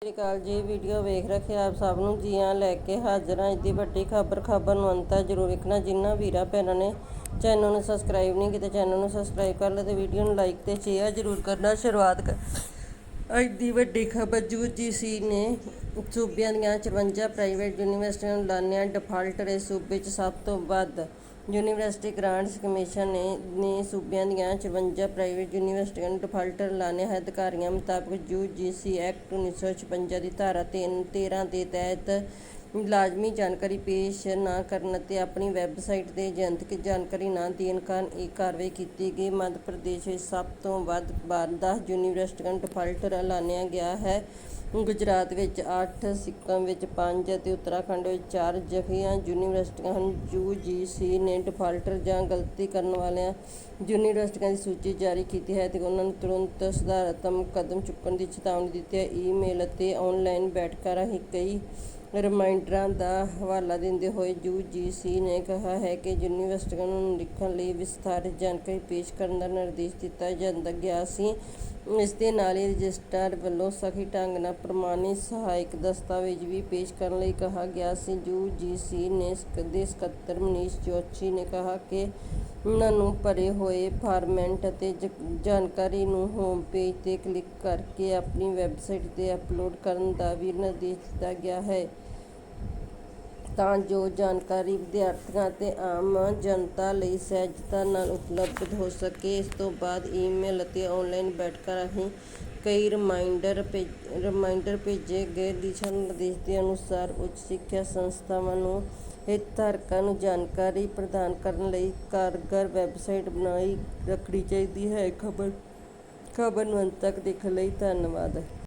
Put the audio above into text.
ਸਤਿ ਸ਼੍ਰੀ ਅਕਾਲ ਜੀ, ਵੀਡੀਓ ਵੇਖ ਰੱਖੇ ਆਪ ਸਭ ਨੂੰ ਜੀਆਂ ਲੈ ਕੇ ਹਾਜ਼ਰ ਹਾਂ। ਅੱਜ ਦੀ ਵੱਡੀ ਖਬਰ ਖਬਰ ਨੂੰ ਅੰਤਾ ਜ਼ਰੂਰ ਵੇਖਣਾ। ਜਿਨ੍ਹਾਂ ਵੀਰਾਂ, ਭੈਣਾਂ ਨੇ ਚੈਨਲ ਨੂੰ ਸਬਸਕ੍ਰਾਈਬ ਨਹੀਂ ਕੀਤਾ, ਚੈਨਲ ਨੂੰ ਸਬਸਕ੍ਰਾਈਬ ਕਰ ਲਓ ਤੇ ਵੀਡੀਓ ਨੂੰ ਲਾਈਕ ਤੇ ਸ਼ੇਅਰ ਜ਼ਰੂਰ ਕਰਨਾ। ਸ਼ੁਰੂਆਤ ਕਰ ਅੱਜ ਦੀ ਵੱਡੀ ਖਬਰ ਯੂਜੀਸੀ ਨੇ ਸੂਬਿਆਂ ਦੀਆਂ 54 ਪ੍ਰਾਈਵੇਟ ਯੂਨੀਵਰਸਿਟੀਆਂ ਨੂੰ ਐਲਾਨਿਆ ਡਿਫਾਲਟਰ ਇਸ ਸੂਬੇ 'ਚ ਸਭ ਤੋਂ ਵੱਧ। ਯੂਨੀਵਰਸਿਟੀ ਗ੍ਰਾਂਟਸ ਕਮਿਸ਼ਨ ਨੇ ਨੇ ਸੂਬਿਆਂ ਦੀਆਂ 54 ਪ੍ਰਾਈਵੇਟ ਯੂਨੀਵਰਸਿਟੀਆਂ ਨੂੰ ਡਿਫਾਲਟਰ ਐਲਾਨਿਆ ਹੈ। ਅਧਿਕਾਰੀਆਂ ਮੁਤਾਬਕ ਯੂਜੀਸੀ ਐਕਟ 1956 ਦੀ ਧਾਰਾ 3 13 ਦੇ ਤਹਿਤ ਲਾਜ਼ਮੀ ਜਾਣਕਾਰੀ ਪੇਸ਼ ਨਾ ਕਰਨ ਅਤੇ ਆਪਣੀ ਵੈੱਬਸਾਈਟ ਤੇ ਜਨਤਕ ਜਾਣਕਾਰੀ ਨਾ ਦੇਣ ਕਾਰਨ ਇਹ ਕਾਰਵਾਈ ਕੀਤੀ ਗਈ। ਮੱਧ ਪ੍ਰਦੇਸ਼ ਵਿੱਚ ਸਭ ਤੋਂ ਵੱਧ 12 ਯੂਨੀਵਰਸਿਟੀਆਂ ਡਿਫਾਲਟਰ ਐਲਾਨਿਆ ਗਿਆ ਹੈ। ਗੁਜਰਾਤ ਵਿੱਚ 8 ਸਿੱਕਮ ਵਿੱਚ 5 ਅਤੇ ਉੱਤਰਾਖੰਡ ਵਿੱਚ 4 ਅਜਿਹੀਆਂ ਯੂਨੀਵਰਸਿਟੀਆਂ ਹਨ ਯੂਜੀਸੀ ਨੇ ਡਿਫਾਲਟਰ ਜਾਂ ਗਲਤੀ ਕਰਨ ਵਾਲਿਆਂ ਯੂਨੀਵਰਸਿਟੀਆਂ ਦੀ ਸੂਚੀ ਜਾਰੀ ਕੀਤੀ ਹੈ ਅਤੇ ਉਹਨਾਂ ਨੂੰ ਤੁਰੰਤ ਸੁਧਾਰਾਤਮਕ ਕਦਮ ਚੁੱਕਣ ਦੀ ਚੇਤਾਵਨੀ ਦਿੱਤੀ ਹੈ। ਈਮੇਲ ਅਤੇ ਆਨਲਾਈਨ ਬੈਠਕਾਂ ਰਾਹੀਂ ਕਈ ਰਿਮਾਈਂਡਰਾਂ ਦਾ ਹਵਾਲਾ ਦਿੰਦੇ ਹੋਏ ਯੂਜੀਸੀ ਨੇ ਕਿਹਾ ਹੈ ਕਿ ਯੂਨੀਵਰਸਿਟੀਆਂ ਨੂੰ ਲਿਖਣ ਲਈ ਵਿਸਥਾਰਿਤ ਜਾਣਕਾਰੀ ਪੇਸ਼ ਕਰਨ ਦਾ ਨਿਰਦੇਸ਼ ਦਿੱਤਾ ਜਾਂਦਾ ਗਿਆ ਸੀ। ਇਸ ਦੇ ਨਾਲ ਹੀ ਰਜਿਸਟਰਾਰ ਵੱਲੋਂ ਸਖੀ ਢੰਗ ਨਾਲ ਪ੍ਰਮਾਣਿਤ ਸਹਾਇਕ ਦਸਤਾਵੇਜ਼ ਵੀ ਪੇਸ਼ ਕਰਨ ਲਈ ਕਿਹਾ ਗਿਆ ਸੀ। ਯੂਜੀਸੀ ਨੇ ਦੇ ਸਕੱਤਰ ਮਨੀਸ਼ ਜੋਸ਼ੀ ਨੇ ਕਿਹਾ ਕਿ ਨੂੰ ਭਰੇ ਹੋਏ ਫਾਰਮੈਟ ਅਤੇ ਜ, ਜਾਣਕਾਰੀ ਨੂੰ ਹੋਮ ਪੇਜ ਤੇ ਕਲਿੱਕ ਕਰਕੇ ਆਪਣੀ ਵੈੱਬਸਾਈਟ ਤੇ ਅਪਲੋਡ ਕਰਨ ਦਾ ਵੀ ਨਿਰਦੇਸ਼ ਦਿੱਤਾ ਗਿਆ ਹੈ। ਤਾਂ ਜੋ ਜਾਣਕਾਰੀ ਵਿਦਿਆਰਥੀਆਂ ਅਤੇ ਆਮ ਜਨਤਾ ਲਈ ਸਹਿਜਤਾ ਨਾਲ ਉਪਲਬਧ ਹੋ ਸਕੇ। ਇਸ ਤੋਂ ਬਾਅਦ ਈਮੇਲ ਅਤੇ ਔਨਲਾਈਨ ਬੈਠਕਾਂ ਰਾਹੀਂ ਕਈ ਰਿਮਾਈਂਡਰ ਰਿਮਾਈਂਡਰ ਭੇਜੇ ਗਏ ਦਿਸ਼ਾ ਨਿਰਦੇਸ਼ ਦੇ ਅਨੁਸਾਰ ਉੱਚ ਸਿੱਖਿਆ ਸੰਸਥਾਵਾਂ ਨੂੰ ਹਿਤਧਾਰਕਾਂ ਨੂੰ ਜਾਣਕਾਰੀ ਪ੍ਰਦਾਨ ਕਰਨ ਲਈ ਕਾਰਗਰ ਵੈਬਸਾਈਟ ਬਣਾਈ ਰੱਖਣੀ ਚਾਹੀਦੀ ਹੈ। ਖਬਰ ਖਬਰ ਨੂੰ ਅੰਤ ਤੱਕ ਦੇਖਣ ਲਈ ਧੰਨਵਾਦ।